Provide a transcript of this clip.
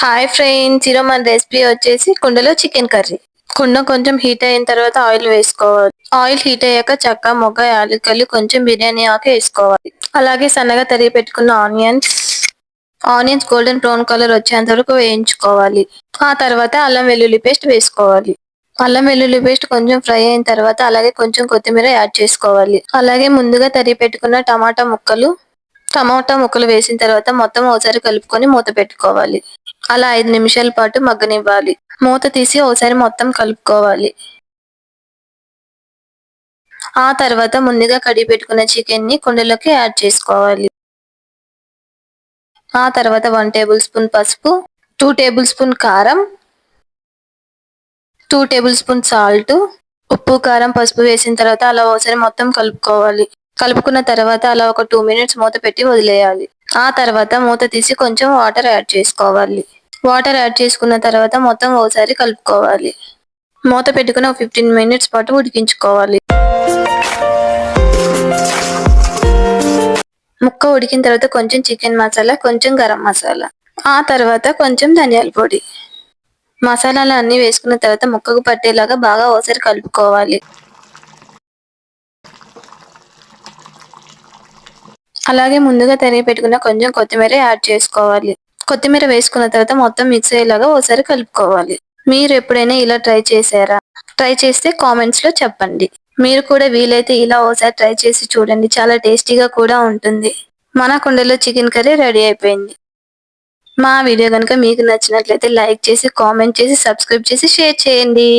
Hi friends ఈరోజు మన recipe వచ్చేసి కుండలో చికెన్ కర్రీ కుండ కొంచెం హీట్ అయిన తర్వాత ఆయిల్ వేసుకోవాలి. ఆయిల్ హీట్ అయ్యాక చక్క మొగ్గ యాలకలు కొంచెం బిర్యానీ ఆకు వేసుకోవాలి. అలాగే సన్నగా తరిగి పెట్టుకున్న onions. Onions golden brown colour వచ్చేంత వరకు వేయించుకోవాలి. ఆ తర్వాత అల్లం వెల్లుల్లి పేస్ట్ వేసుకోవాలి. అల్లం వెల్లుల్లి పేస్ట్ కొంచెం ఫ్రై అయిన తర్వాత అలాగే కొంచెం కొత్తిమీర యాడ్ చేసుకోవాలి. అలాగే ముందుగా తరిగి పెట్టుకున్న టమాటా ముక్కలు. టమాటా ముక్కలు వేసిన తర్వాత మొత్తం ఒకసారి కలుపుకొని మూత పెట్టుకోవాలి. అలా ఐదు నిమిషాల పాటు మగ్గనివ్వాలి. మూత తీసి ఒకసారి మొత్తం కలుపుకోవాలి. ఆ తర్వాత ముందుగా కడిగి పెట్టుకున్న చికెన్ని కుండలోకి యాడ్ చేసుకోవాలి. ఆ తర్వాత వన్ టేబుల్ స్పూన్ పసుపు టూ టేబుల్ స్పూన్ కారం టూ టేబుల్ స్పూన్ సాల్ట్ ఉప్పు కారం పసుపు వేసిన తర్వాత అలా ఒకసారి మొత్తం కలుపుకోవాలి. కలుపుకున్న తర్వాత అలా ఒక టూ మినిట్స్ మూత పెట్టి వదిలేయాలి. ఆ తర్వాత మూత తీసి కొంచెం వాటర్ యాడ్ చేసుకోవాలి. వాటర్ యాడ్ చేసుకున్న తర్వాత మొత్తం ఒకసారి కలుపుకోవాలి. మూత పెట్టుకుని ఒక ఫిఫ్టీన్ మినిట్స్ పాటు ఉడికించుకోవాలి. ముక్క ఉడికిన తర్వాత కొంచెం చికెన్ మసాలా కొంచెం గరం మసాలా. ఆ తర్వాత కొంచెం ధనియాల పొడి. మసాలాలు అన్ని వేసుకున్న తర్వాత ముక్కకు పట్టేలాగా బాగా ఒకసారి కలుపుకోవాలి. అలాగే ముందుగా తరిగి పెట్టుకున్న కొంచెం కొత్తిమీర యాడ్ చేసుకోవాలి. కొత్తిమీర వేసుకున్న తర్వాత మొత్తం మిక్స్ అయ్యేలాగా ఒకసారి కలుపుకోవాలి. మీరు ఎప్పుడైనా ఇలా ట్రై చేశారా? ట్రై చేస్తే కామెంట్స్లో చెప్పండి. మీరు కూడా వీలైతే ఇలా ఒకసారి ట్రై చేసి చూడండి. చాలా టేస్టీగా కూడా ఉంటుంది. మన కుండలో చికెన్ కర్రీ రెడీ అయిపోయింది. మా వీడియో కనుక మీకు నచ్చినట్లయితే లైక్ చేసి కామెంట్ చేసి సబ్స్క్రైబ్ చేసి షేర్ చేయండి.